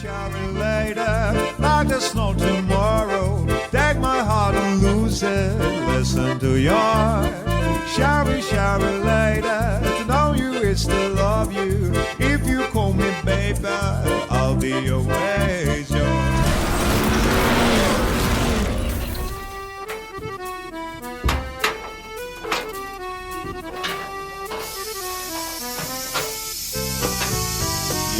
Shall we later, like there's no tomorrow. Take my heart and lose it. Listen to your shall we later, to know you is to love you. If you call me baby, I'll be always yours.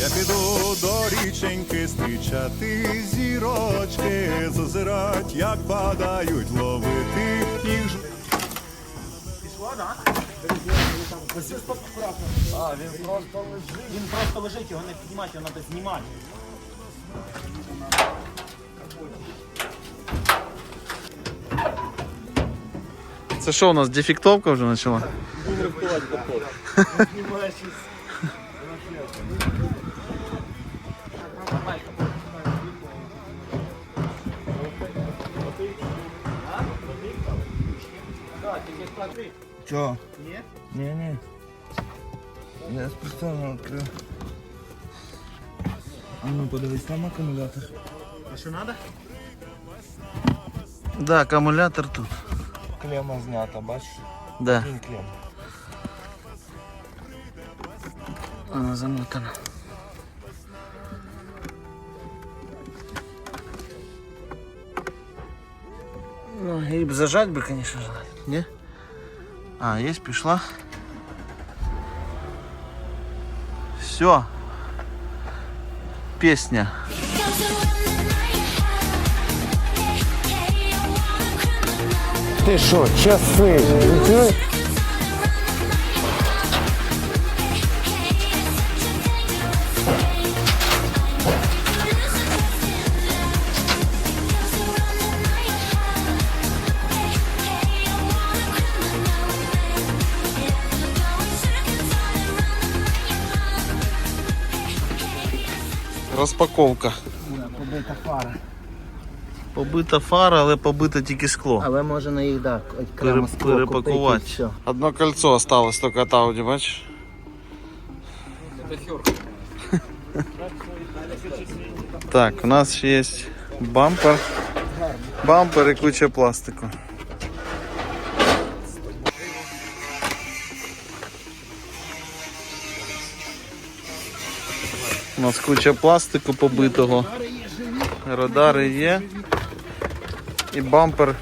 Я піду до річеньки зустрічати зірочки, зазирать, як падають, ловити їх. ж- А, він просто лежить. Він просто лежить, його не піднімати, його треба знімати. Це що у нас дефектовка вже почала? Чо? Ні? Ні, ні. Я спеціально відкрив. А ну подивись, там акумулятор. А що треба? Да, акумулятор тут. Клема знята, бачиш? Да. Він клем. Вона замотана. Ну, и б зажать бы, конечно, желательно. Не? А, есть, пішла. Все. Песня. Ти що, часи? Розпаковка. Побита фара. Побита фара, але побите тільки скло. Але може на їх так, Пере- перепакувати. купити. Одно кольцо осталось только от Audi, бачиш? Так, у нас ще є бампер. Бампер і куча пластику. У нас куча пластику побитого. Радари є. І бампер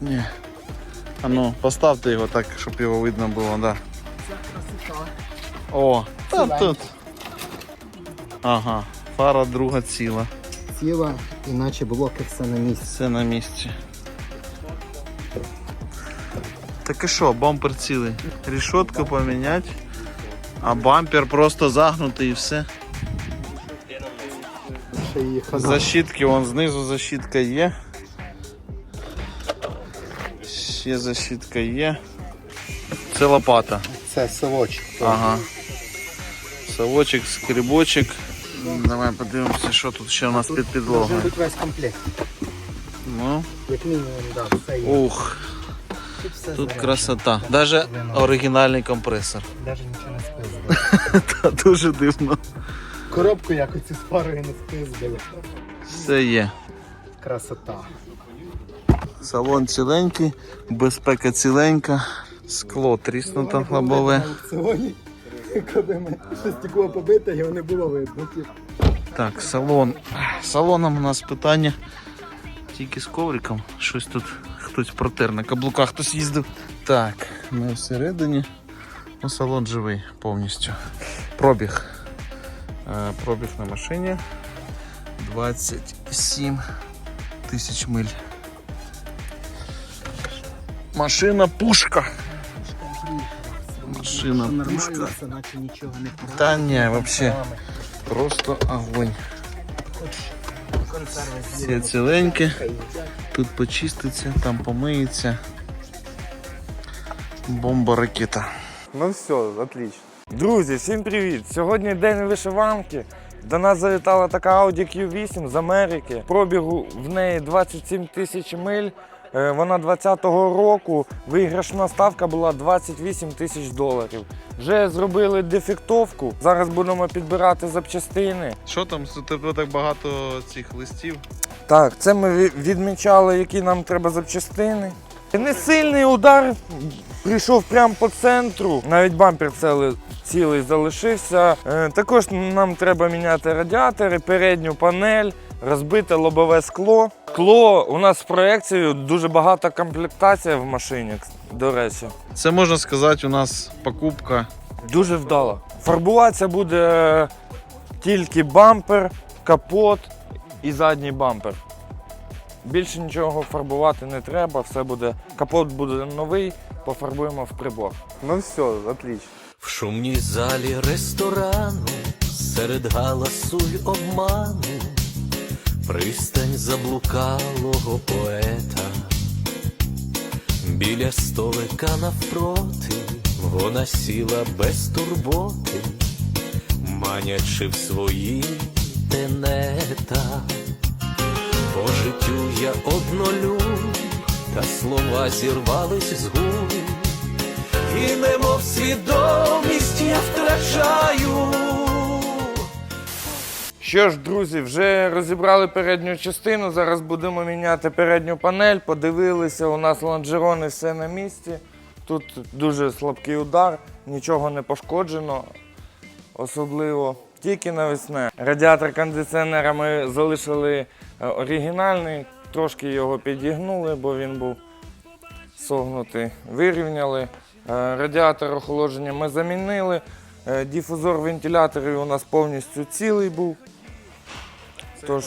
Ні. А ну, поставте його так, щоб його видно було, да. О, та тут. Ага, фара друга ціла. Ціла, іначе блоки все на місці. Все на місці. Так і що, бампер цілий. Рішотку поміняти, а бампер просто загнутий і все. Защитки, вон знизу защитка є. Ще защитка є. Це лопата. Це совочок. Ага. Совочек, скребочек. Давай подивимося, що тут ще у нас під підлогою. бути весь комплект. Ну, Як мінімум, да, все є. ух, Тут все тут заряджено. красота. Даже оригінальний компресор. Навіть нічого не спиздили. Та дуже дивно. Коробку якось з парою не спиздили. Все є. Красота. Салон ціленький, безпека ціленька, скло тріснуто лобове. На аукціоні, коли ми щось стекло побите, його не було видно. Так, салон. Салоном у нас питання. Тільки з ковриком. Щось тут хтось протер на каблуках хтось їздив. Так, ми всередині. Ну, салон живий повністю. Пробіг. Е, Пробіг на машині 27 тисяч миль. Машина пушка. Машина Нормально, пушка. все, наче нічого не погано. Та ні, вообще. Просто огонь. Все ціленьке. Тут почиститься, там помиється. Бомба ракета. Ну все, отлично. Друзі, всім привіт! Сьогодні день вишиванки. До нас завітала така Audi Q8 з Америки. Пробігу в неї 27 тисяч миль. Е, Вона 20-го року, виграшна ставка була 28 тисяч доларів. Вже зробили дефектовку. Зараз будемо підбирати запчастини. Що там? У тебе так багато цих листів. Так, це ми відмічали, які нам треба запчастини. Не сильний удар прийшов прямо по центру. Навіть бампер цілий, цілий залишився. Е, також нам треба міняти радіатори, передню панель, розбите лобове скло. Скло у нас з проекцією дуже багата комплектація в машині, до речі. Це можна сказати, у нас покупка. Дуже вдало. Фарбуватися буде тільки бампер, капот і задній бампер. Більше нічого фарбувати не треба, все буде. Капот буде новий, пофарбуємо в прибор. Ну все, отлично. В шумній залі ресторану, серед галасу й обману, пристань заблукалого поета. Біля столика навпроти вона сіла без турботи, манячи в свої тенета. По життю я однолюб, та слова зірвались з губ. І немов свідомість я втрачаю. Що ж, друзі, вже розібрали передню частину. Зараз будемо міняти передню панель. Подивилися, у нас лонжерони все на місці. Тут дуже слабкий удар, нічого не пошкоджено, особливо тільки навесне. Радіатор кондиціонера ми залишили е, оригінальний, трошки його підігнули, бо він був согнутий. Вирівняли. Е, Радіатор охолодження ми замінили. Е, Дифузор вентиляторів у нас повністю цілий був. Тож,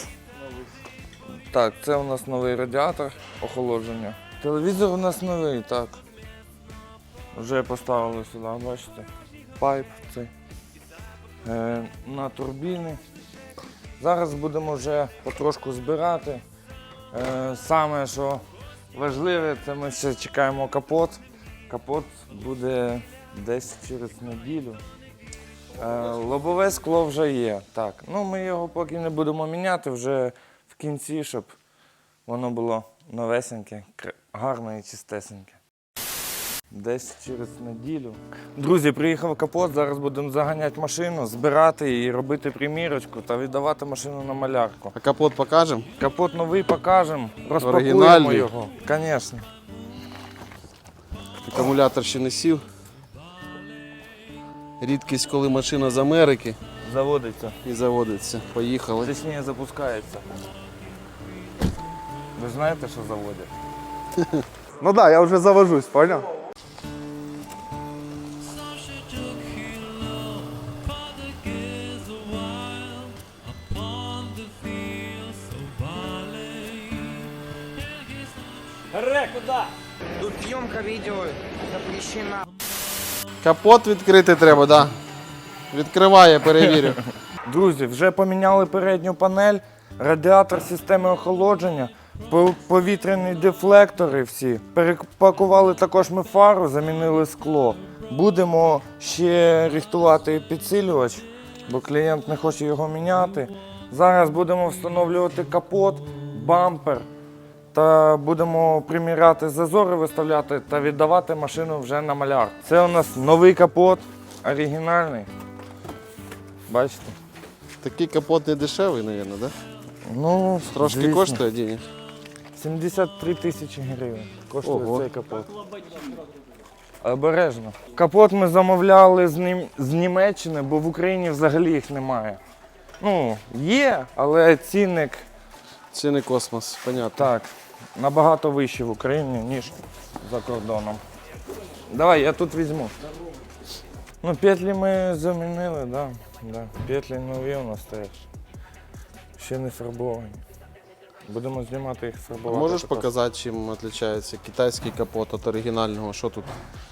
так, це у нас новий радіатор охолодження. Телевізор у нас новий, так. Вже поставили сюди, бачите. Пайп цей. Е, на турбіни. Зараз будемо вже потрошку збирати. Е, саме, що важливе, це ми ще чекаємо капот. Капот буде десь через неділю. Е, Лобове скло вже є. Так. Ну, ми його поки не будемо міняти вже в кінці, щоб воно було новесеньке, гарне і чистесеньке. Десь через неділю. Друзі, приїхав капот, зараз будемо заганяти машину, збирати і робити примірочку та віддавати машину на малярку. А капот покажемо? Капот новий покажемо, розпакуємо його. Звісно. Акумулятор ще не сів. Рідкість, коли машина з Америки Заводиться. і заводиться. Поїхали. Точніше запускається. Ви знаєте, що заводять? Ну да, я вже завожусь, понял? Тут съемка видео запрещена. Капот відкрити треба, так. Да. Відкриває, перевірю. Друзі, вже поміняли передню панель, радіатор системи охолодження, повітряні дефлектори всі. Перепакували також ми фару, замінили скло. Будемо ще рихтувати підсилювач, бо клієнт не хоче його міняти. Зараз будемо встановлювати капот, бампер та будемо приміряти зазори, виставляти та віддавати машину вже на маляр. Це у нас новий капот, оригінальний. Бачите? Такий капот не дешевий, мабуть, да? Ну, Трошки звісно. коштує денег. 73 тисячі гривень коштує Ого. цей капот. Обережно. Капот ми замовляли з, Нім... з Німеччини, бо в Україні взагалі їх немає. Ну, є, але цінник Це не космос, понятно. так, набагато вищий в Україні, ніж за кордоном. Давай, я тут візьму. Ну, петлі ми замінили, да, да. Петлі нові у нас теж. Ще не фарбовані. Будемо знімати їх фарбувати. Можеш також. показати, чим відрізняється китайський капот від оригінального? Що тут?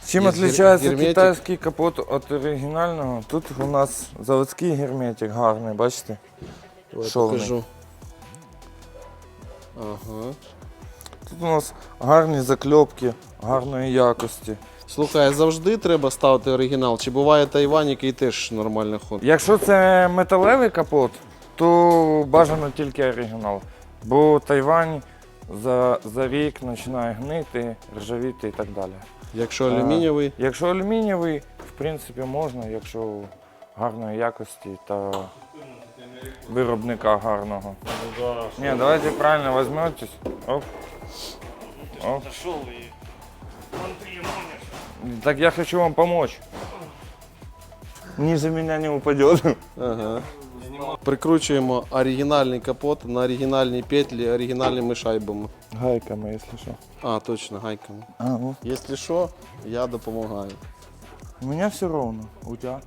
Чим відрізняється китайський капот від оригінального? Тут у нас заводський герметик гарний, бачите? Шовний. покажу. Ага. Тут у нас гарні закльопки гарної якості. Слухай, завжди треба ставити оригінал? Чи буває Тайвань, який теж нормально ходить? Якщо це металевий капот, то бажано тільки оригінал. Бо Тайвань за, за рік починає гнити, ржавіти і так далі. Якщо алюмінієвий, Якщо алюмінієвий, в принципі, можна, якщо гарної якості та виробника гарного. Ні, давайте правильно візьметесь. Оп. Оп. Так я хочу вам помочь. Ниже меня не упадет. ага. прикручуємо оригінальний капот на оригінальній петлі оригінальними шайбами. Гайками, если что. А, точно, гайками. А, ну. Якщо що, я допомагаю. У меня все ровно. У тебя?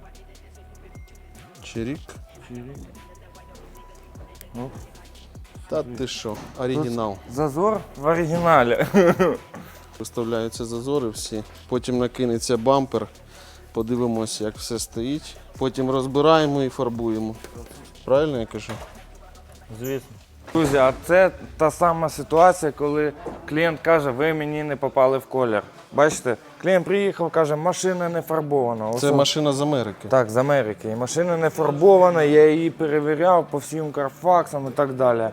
Чирік. Ну. Та ти що, оригінал. Зазор в оригинале. Виставляються зазори всі. Потім накинеться бампер. Подивимося, як все стоїть. Потім розбираємо і фарбуємо. Правильно я кажу? Звісно. Друзі, а це та сама ситуація, коли клієнт каже, ви мені не попали в колір. Бачите, клієнт приїхав, каже, машина не фарбована. Це Ось- машина з Америки. Так, з Америки. І машина не фарбована, я її перевіряв по всім карфаксам і так далі.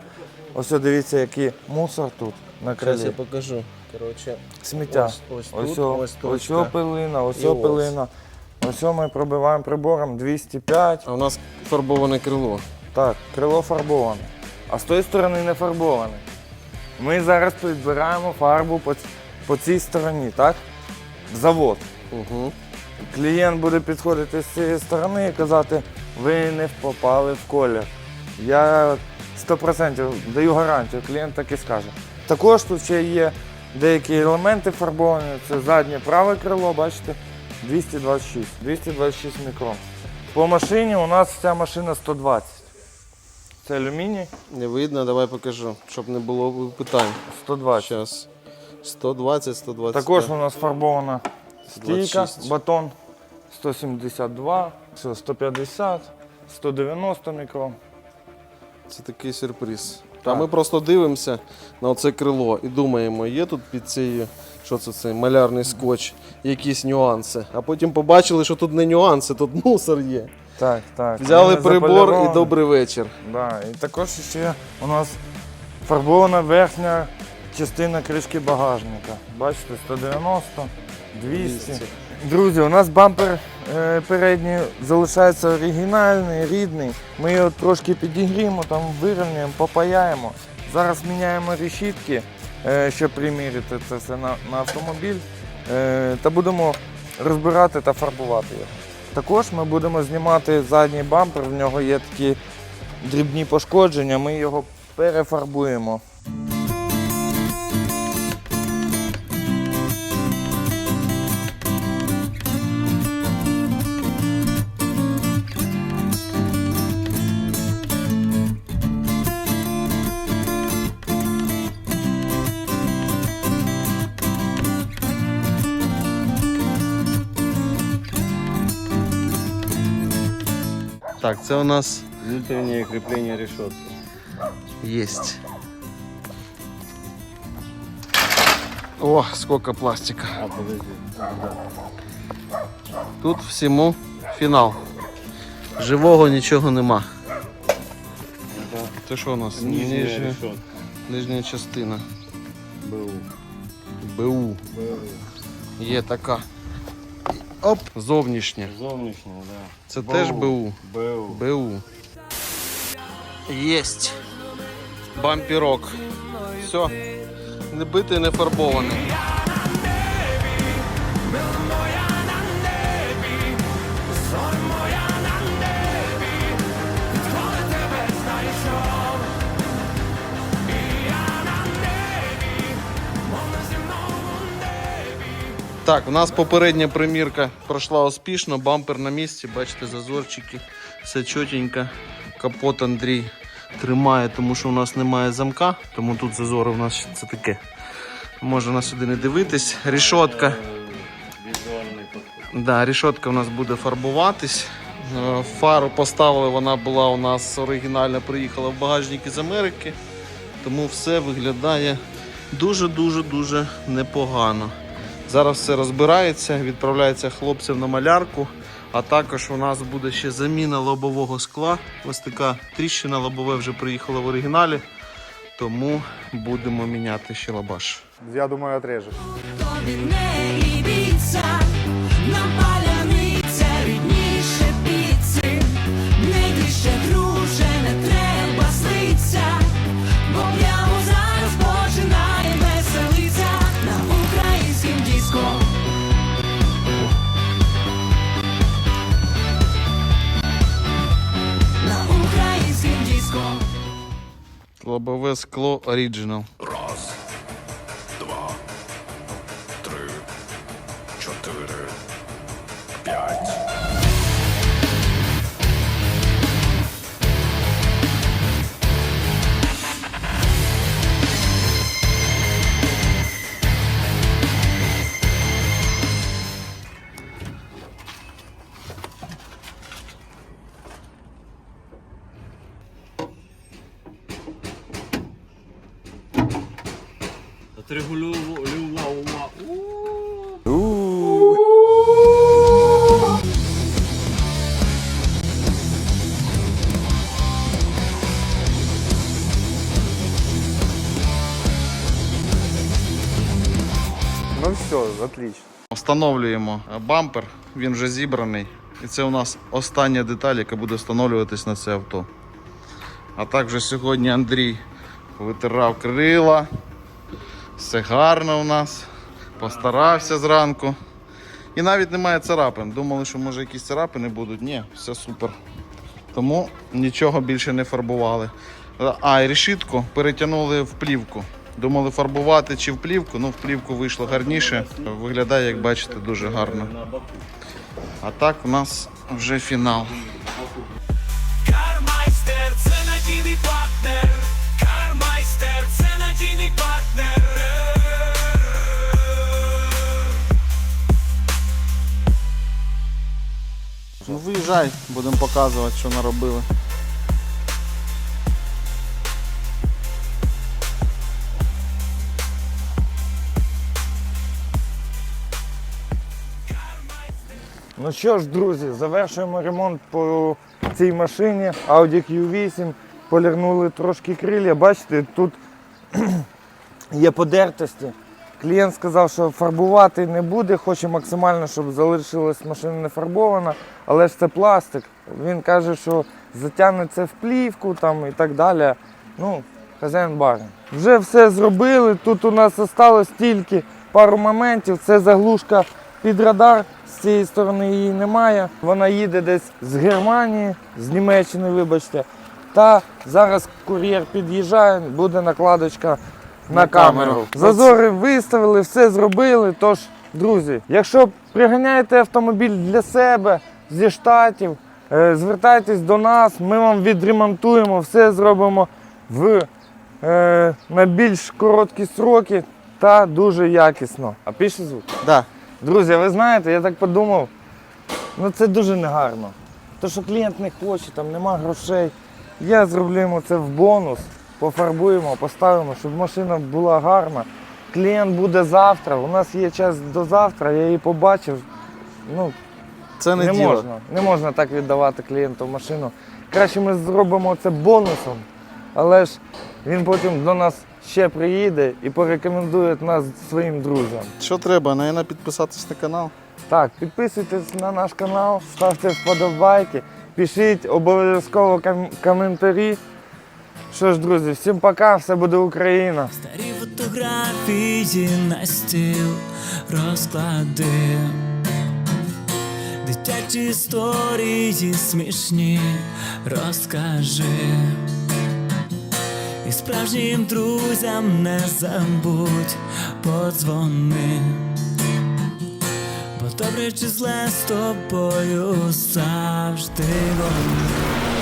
Ось дивіться, який мусор тут на Зараз я покажу. Коротше, Сміття. ось, ось Ось, тут, о, ось ось точка. пилина, ось І ось. пилина. Ось ми пробиваємо прибором 205. А у нас фарбоване крило. Так, крило фарбоване. А з тої сторони не фарбоване. Ми зараз підбираємо фарбу по, по цій стороні, так? В завод. Угу. Клієнт буде підходити з цієї сторони і казати, ви не попали в колір. Я 100% даю гарантію, клієнт так і скаже. Також тут ще є деякі елементи фарбовані. Це заднє праве крило, бачите, 226, 226 мікрон. По машині у нас ця машина 120. Це алюміній Не видно, давай покажу, щоб не було питань. 120. Зараз 120, 120. Також у нас фарбована стійка, 26. батон 172, все, 150, 190 мікрон. Це такий сюрприз. А ми просто дивимося на оце крило і думаємо, є тут під цією, що це цей малярний скотч, якісь нюанси. А потім побачили, що тут не нюанси, тут мусор є. Так, так. Взяли прибор і добрий вечір. Да, і також ще у нас фарбована верхня частина кришки багажника. Бачите, 190, 200. Друзі, у нас бампер е, передній залишається оригінальний, рідний. Ми його трошки підігріємо, там вирівняємо, попаяємо. Зараз міняємо решітки, е, щоб приміряти це все на, на автомобіль. Е, та будемо розбирати та фарбувати його. Також ми будемо знімати задній бампер, в нього є такі дрібні пошкодження, ми його перефарбуємо. це у нас Внутрішнє кріплення решетки. есть. О, сколько пластика. А, подожди. Тут всьому фінал. Живого нічого нема. Це що у нас? Нижня Нижня, решетка. нижня частина. БУ. БУ. Є така. Оп, зовнішнє. Зовнішнє, да. Це теж БУ. БУ. БУ. Єсть. Бампірок. Все. Не битий, не фарбований. Так, у нас попередня примірка пройшла успішно, бампер на місці, бачите, зазорчики, все чотенько. Капот Андрій тримає, тому що у нас немає замка, тому тут зазори у нас це таке. Може нас сюди не дивитись. Рішотка. Да, рішотка у нас буде фарбуватись. Е, Фару поставили, вона була у нас оригінальна, приїхала в багажник із Америки. Тому все виглядає дуже-дуже дуже непогано. Зараз все розбирається, відправляється хлопцям на малярку. А також у нас буде ще заміна лобового скла. Ось така тріщина лобове вже приїхала в оригіналі. тому будемо міняти ще лабаш. Я думаю, отрежеш. Лобове скло оригінал. Ну все, отлично. Встановлюємо бампер, він вже зібраний. І це у нас остання деталь, яка буде встановлюватись на це авто. А також сьогодні Андрій витирав крила. Все гарно у нас. Постарався зранку. І навіть немає царапин. Думали, що може якісь царапини будуть. Ні, все супер. Тому нічого більше не фарбували. А, і решітку перетягнули в плівку. Думали фарбувати чи в плівку, ну в плівку вийшло гарніше. Виглядає, як бачите, дуже гарно. А так у нас вже фінал. Виїжджай, будемо показувати, що наробили. Ну що ж, друзі, завершуємо ремонт по цій машині Audi Q8. Полірнули трошки крилля. Бачите, тут є подертості. Клієнт сказав, що фарбувати не буде, хоче максимально, щоб залишилась машина не фарбована, але ж це пластик. Він каже, що затягне це в плівку там, і так далі. Ну, хазяїн барин. Вже все зробили. Тут у нас залишилось тільки пару моментів. Це заглушка під радар. З цієї сторони її немає. Вона їде десь з Германії, з Німеччини, вибачте. Та зараз кур'єр під'їжджає, буде накладочка на камеру. Зазори виставили, все зробили. Тож, друзі, якщо приганяєте автомобіль для себе зі штатів, е, звертайтесь до нас, ми вам відремонтуємо, все зробимо в е, на більш короткі сроки та дуже якісно. А пише звук. Да. Друзі, ви знаєте, я так подумав, ну це дуже негарно. То, що клієнт не хоче, там нема грошей. Я зроблю йому це в бонус, пофарбуємо, поставимо, щоб машина була гарна. Клієнт буде завтра, у нас є час до завтра, я її побачив. Ну, Це не, не діло. можна, не можна так віддавати клієнту машину. Краще ми зробимо це бонусом, але ж він потім до нас ще приїде і порекомендує нас своїм друзям. Що треба? Наверно, підписатись на канал. Так, підписуйтесь на наш канал, ставте вподобайки, пишіть обов'язково ком- коментарі. Що ж, друзі, всім пока, все буде Україна. Старі фотографії на стіл розклади, дитячі історії смішні розкажи. І справжнім друзям не забудь подзвони. Бо добре чи зле з тобою завжди вони.